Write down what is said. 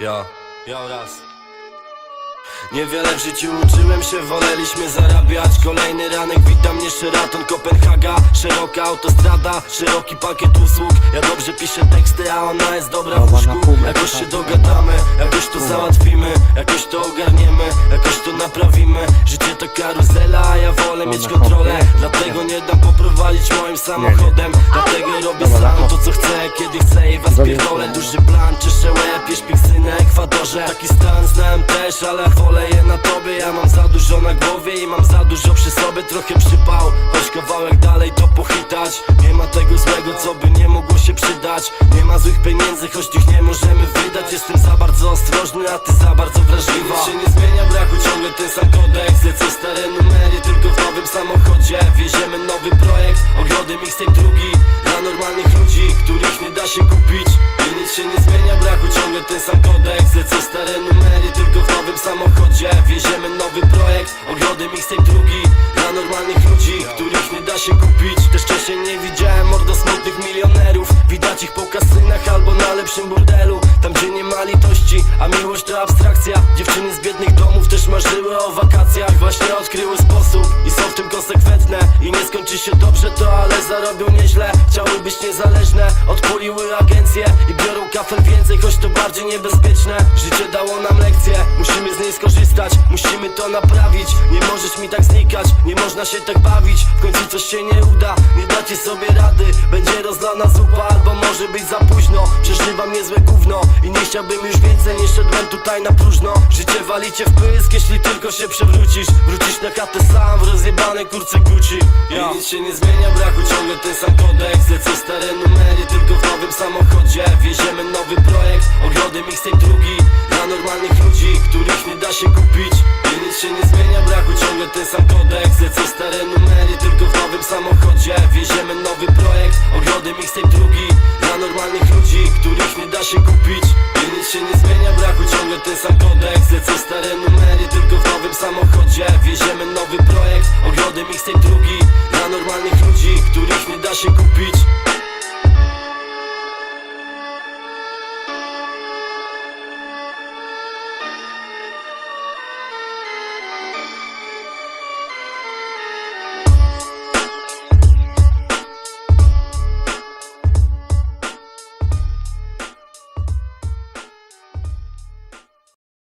Ja, ja raz Niewiele w życiu uczyłem się, woleliśmy zarabiać. Kolejny ranek, witam mnie Sheraton, Kopenhaga. Szeroka autostrada, szeroki pakiet usług. Ja dobrze piszę teksty, a ona jest dobra w łóżku. Jakoś się dogadamy, jakoś to załatwimy Jakoś to ogarniemy, jakoś to naprawimy. Życie to karuzela, a ja wolę mieć kontrolę. Dlatego nie dam poprowadzić moim samochodem. Dlatego robię sam to co chcę, kiedy chcę i was pierdolę. Duży plan, czyszczę łeb, je śpik na Ekwadorze. Taki stan znałem też, ale wolę je na tobie. Ja mam za dużo na głowie i mam za dużo przy sobie. Trochę przypał, choć kawałek dalej to pochitać Nie ma tego złego, co by nie mogło się przydać. Nie ma złych pieniędzy, choć tych nie możemy wydać. Jestem za bardzo ostrożny, a ty za bardzo wrażliwa. Nic się nie zmienia, brachu ciągle ten sam kodeks. Lecą stare numery, tylko w nowym samochodzie. Wieziemy nowy projekt, ogrody mixtape drugi Dla normalnych ludzi, których nie da się kupić. I nic się nie zmienia, brachu ciągle ten sam kodeks Lecą stare numery, tylko w nowym samochodzie. Wieziemy nowy projekt, ogrody mixtape drugi Dla normalnych ludzi, których nie da się kupić a miłość to abstrakcja. Dziewczyny z biednych domów też marzyły o wakacjach. Właśnie odkryły sposób i są w tym konsekwentne. I nie skończy się dobrze to, ale zarobią nieźle. Chciały być niezależne, odpoliły agencje I biorą kafel. Więcej, choć to bardziej niebezpieczne. Życie dało nam skorzystać. Musimy to naprawić, nie możesz mi tak znikać. Nie można się tak bawić, w końcu coś się nie uda. Nie dacie sobie rady, będzie rozlana zupa Albo może być za późno, przeżywam niezłe gówno I nie chciałbym już więcej, nie szedłem tutaj na próżno. Życie walicie w pysk, jeśli tylko się przewrócisz. Wrócisz na chatę sam w rozjebane kurce Gucci. Ja. I nic się nie zmienia, brachu ciągle ten sam kodeks Lecą stare numery, tylko w nowym samochodzie. Wieziemy nowy projekt, ogrody mixtape się kupić I nic się nie zmienia, brachu ciągle ten sam kodeks. Lecą stare numery, tylko w nowym samochodzie. Wieziemy nowy projekt, ogrody mixtape drugi Dla normalnych ludzi, których nie da się kupić. I nic się nie zmienia, brachu ciągle ten sam kodeks. Lecą stare numery, tylko w nowym samochodzie. Wieziemy nowy projekt, ogrody mixtape drugi